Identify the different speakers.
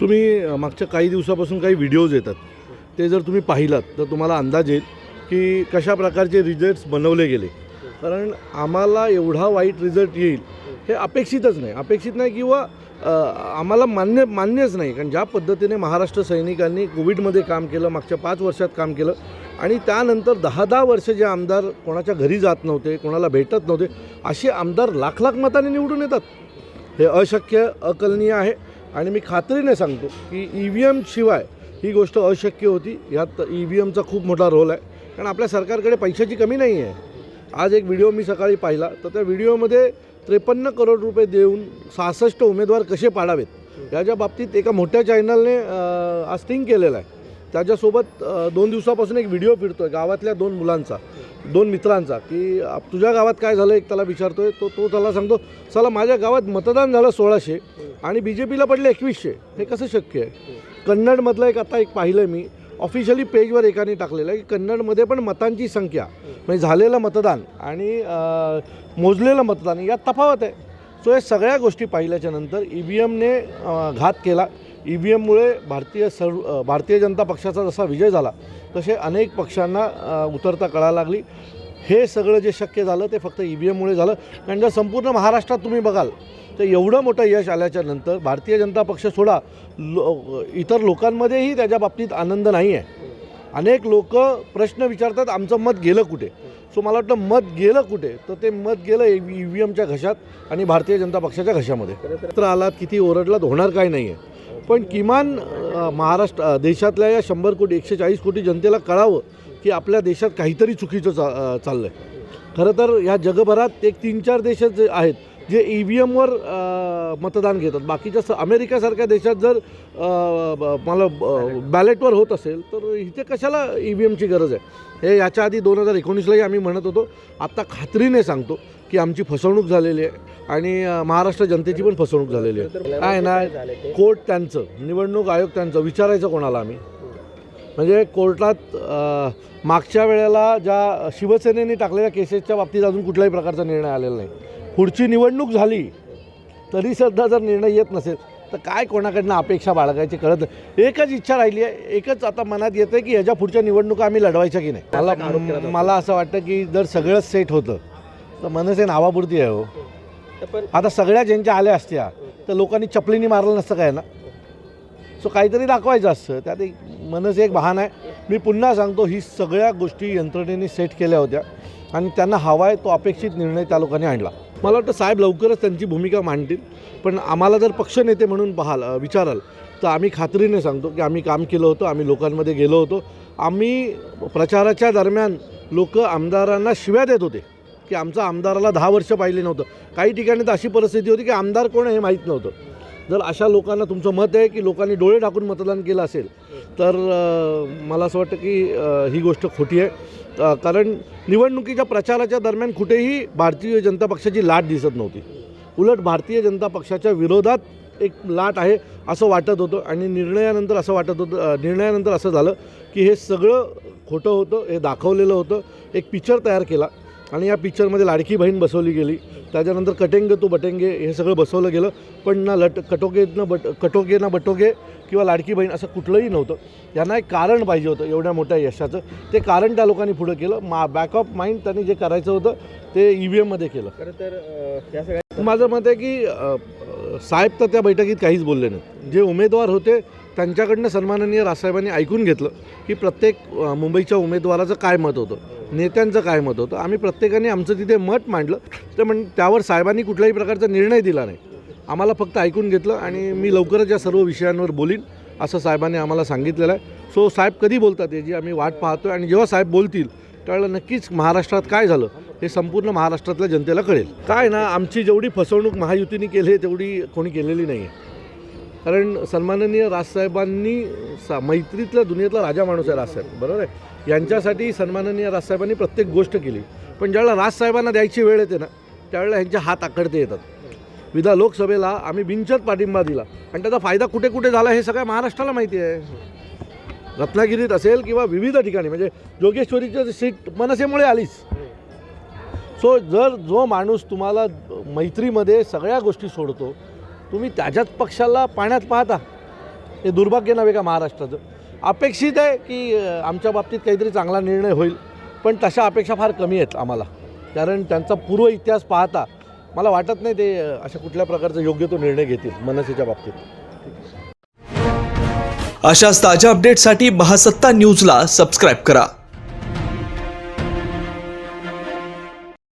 Speaker 1: तुम्ही मागच्या काही दिवसापासून काही व्हिडिओज येतात. ते जर तुम्ही पाहिलात तर तुम्हाला अंदाज येईल की कशा प्रकारचे रिझल्ट्स बनवले गेले. कारण आम्हाला एवढा वाईट रिझल्ट येईल हे अपेक्षितच नाही. अपेक्षित नाही किंवा आम्हाला मान्य मान्यच नाही. कारण ज्या पद्धतीने महाराष्ट्र सैनिकांनी कोविडमध्ये काम केलं मागच्या पाच वर्षात काम केलं आणि त्यानंतर दहा दहा वर्ष जे आमदार कोणाच्या घरी जात नव्हते कोणाला भेटत नव्हते असे आमदार लाख लाख मताने निवडून येतात. हे अशक्य अकलनीय आहे. आणि मी खात्रीने सांगतो की ई व्ही एमशिवाय ही गोष्ट अशक्य होती. ह्यात ई व्ही एमचा खूप मोठा रोल आहे. कारण आपल्या सरकारकडे पैशाची कमी नाही आहे. आज एक व्हिडिओ मी सकाळी पाहिला. तर त्या व्हिडिओमध्ये त्रेपन्न करोड रुपये देऊन सहासष्ट उमेदवार कसे पाडावेत? याच्या बाबतीत एका मोठ्या चॅनलने आज थिंक केलेलं आहे. त्याच्यासोबत दोन दिवसापासून एक व्हिडिओ फिरतो आहे गावातल्या दोन मुलांचा. दोन मित्रांचा की तुझ्या गावात काय झालं एक त्याला विचारतोय तो तो त्याला सांगतो चला माझ्या गावात मतदान झालं सोळाशे आणि बी जे पीला पडले एकवीसशे. हे कसं शक्य आहे? कन्नडमधलं एक आता एक पाहिलं आहे मी ऑफिशियली पेजवर एकाने टाकलेलं आहे की कन्नडमध्ये पण मतांची संख्या म्हणजे झालेलं मतदान आणि मोजलेलं मतदान यात तफावत आहे. सो या सगळ्या गोष्टी पाहिल्याच्या नंतर ई व्ही एमने घात केला. ई व्ही एममुळे भारतीय सर्व भारतीय जनता पक्षाचा जसा विजय झाला तसे अनेक पक्षांना उतरता कळायला लागली. हे सगळं जे शक्य झालं ते फक्त ई व्ही एममुळे झालं. कारण जर संपूर्ण महाराष्ट्रात तुम्ही बघाल तर एवढं मोठं यश आल्याच्यानंतर भारतीय जनता पक्ष सोडा लो इतर लोकांमध्येही त्याच्या बाबतीत आनंद नाही आहे. अनेक लोक प्रश्न विचारतात आमचं मत गेलं कुठे? सो मला वाटतं मत गेलं कुठे? तर ते मत गेलं ई व्ही एमच्या घशात आणि भारतीय जनता पक्षाच्या घशामध्ये. तर आलात किती ओरडलात होणार काय नाही आहे पण किमान महाराष्ट्र देशातल्या या शंभर कोटी एकशे चाळीस कोटी जनतेला कळावं की आपल्या देशात काहीतरी चुकीचं चा चाललं आहे खरं तर ह्या जगभरात एक तीन चार देशच जे आहेत जे ई व्ही एमवर मतदान घेतात. बाकीच्या स अमेरिकेसारख्या देशात जर ब- मला बॅलेटवर होत असेल तर इथे कशाला ई व्ही एमची गरज आहे? हे याच्या आधी दोन हजार एकोणीसलाही आम्ही म्हणत होतो. आत्ता खात्रीने सांगतो की आमची फसवणूक झालेली आहे आणि महाराष्ट्र जनतेची पण फसवणूक झालेली आहे. काय ना कोर्ट त्यांचं निवडणूक आयोग त्यांचं विचारायचं कोणाला आम्ही? म्हणजे कोर्टात मागच्या वेळेला ज्या शिवसेनेने टाकलेल्या केसेसच्या बाबतीत अजून कुठल्याही प्रकारचा निर्णय आलेला नाही. पुढची निवडणूक झाली तरी सुद्धा जर निर्णय येत नसेल तर काय कोणाकडनं अपेक्षा बाळगायची कळत. एकच इच्छा राहिली आहे एकच आता मनात येतं की ह्याच्या पुढच्या निवडणुका आम्ही लढवायच्या की नाही. मला मला असं वाटतं की जर सगळंच सेट होतं तर मनसे नावापुरती आहे हो. आता सगळ्या ज्यांच्या आल्या असत्या तर लोकांनी चपलीनी मारलं नसतं काय ना? सो काहीतरी दाखवायचं असतं. त्यात एक मनस एक बहाणा आहे. मी पुन्हा सांगतो ही सगळ्या गोष्टी यंत्रणेने सेट केल्या होत्या आणि त्यांना हवा आहे तो अपेक्षित निर्णय त्या लोकांनी आणला. मला वाटतं साहेब लवकरच त्यांची भूमिका मांडतील. पण आम्हाला जर पक्षनेते म्हणून पाहाल विचाराल तर आम्ही खात्रीने सांगतो की आम्ही काम केलं होतं आम्ही लोकांमध्ये गेलो होतो. आम्ही प्रचाराच्या दरम्यान लोक आमदारांना शिव्या देत होते की आमचं आमदाराला दहा वर्ष पाहिले नव्हतं. काही ठिकाणी तर अशी परिस्थिती होती की आमदार कोण आहे हे माहीत नव्हतं. जर अशा लोकांना तुमचं मत आहे की लोकांनी डोळे टाकून मतदान केलं असेल तर मला असं वाटतं की ही गोष्ट खोटी आहे. कारण निवडणुकीच्या प्रचाराच्या दरम्यान कुठेही भारतीय जनता पक्षाची लाट दिसत नव्हती. उलट भारतीय जनता पक्षाच्या विरोधात एक लाट आहे असं वाटत होतं आणि निर्णयानंतर असं वाटत होतं निर्णयानंतर असं झालं की हे सगळं खोटं होतं हे दाखवलेलं होतं. एक पिक्चर तयार केला आणि या पिक्चरमध्ये लाडकी बहीण बसवली गेली. त्याच्यानंतर कटेंगे तो बटेंगे हे सगळं बसवलं गेलं. पण ना लट कटोके ना बट कटोके ना बटोगे किंवा लाडकी बहीण असं कुठलंही नव्हतं. यांना एक कारण पाहिजे होतं एवढ्या मोठ्या यशाचं. ते कारण त्या लोकांनी पुढं केलं. मा बॅक ऑफ माइंड त्यांनी जे करायचं होतं ते ई व्ही एममध्ये केलं.
Speaker 2: खरं तर
Speaker 1: माझं मत आहे की साहेब तर त्या बैठकीत काहीच बोलले नाही जे उमेदवार होते त्यांच्याकडनं सन्माननीय राजसाहेबांनी ऐकून घेतलं की प्रत्येक मुंबईच्या उमेदवाराचं काय मत होतं. नेत्यांचं काय मत होतं? आम्ही प्रत्येकाने आमचं तिथे मत मांडलं. तर म्हण त्यावर साहेबांनी कुठल्याही प्रकारचा निर्णय दिला नाही. आम्हाला फक्त ऐकून घेतलं आणि मी लवकरच या सर्व विषयांवर बोलीन असं साहेबांनी आम्हाला सांगितलेलं आहे. सो साहेब कधी बोलतात याची आम्ही वाट पाहतो आणि जेव्हा साहेब बोलतील त्यावेळेला नक्कीच महाराष्ट्रात काय झालं हे संपूर्ण महाराष्ट्रातल्या जनतेला कळेल. काय ना आमची जेवढी फसवणूक महायुतीने केली आहे तेवढी कोणी केलेली नाही आहे कारण सन्माननीय राजसाहेबांनी सा मैत्रीतल्या दुनियेतला राजा माणूस आहे राजसाहेब बरोबर आहे? यांच्यासाठी सन्माननीय राजसाहेबांनी प्रत्येक गोष्ट केली. पण ज्यावेळेला राजसाहेबांना द्यायची वेळ येते ना त्यावेळेला ह्यांचे हात आकडते येतात. विधा लोकसभेला आम्ही बिनचत पाठिंबा दिला. आणि त्याचा फायदा कुठे कुठे झाला हे सगळ्या महाराष्ट्राला माहिती आहे. रत्नागिरीत असेल किंवा विविध ठिकाणी म्हणजे जोगेश्वरीची सीट मनसेमुळे आलीच. सो जर जो माणूस तुम्हाला मैत्रीमध्ये सगळ्या गोष्टी सोडतो तुम्ही त्याच्याच पक्षाला पाण्यात पाहता. हे दुर्भाग्य नव्हे का महाराष्ट्राचं? अपेक्षित आहे की आमच्या बाबतीत काहीतरी चांगला निर्णय होईल पण तशा अपेक्षा फार कमी आहेत आम्हाला. कारण त्यांचा पूर्व इतिहास पाहता मला वाटत नाही ते अशा कुठल्या प्रकारचा योग्य तो निर्णय घेतील मनसेच्या बाबतीत.
Speaker 3: अशाच ताज्या अपडेटसाठी महासत्ता न्यूजला सबस्क्राईब करा.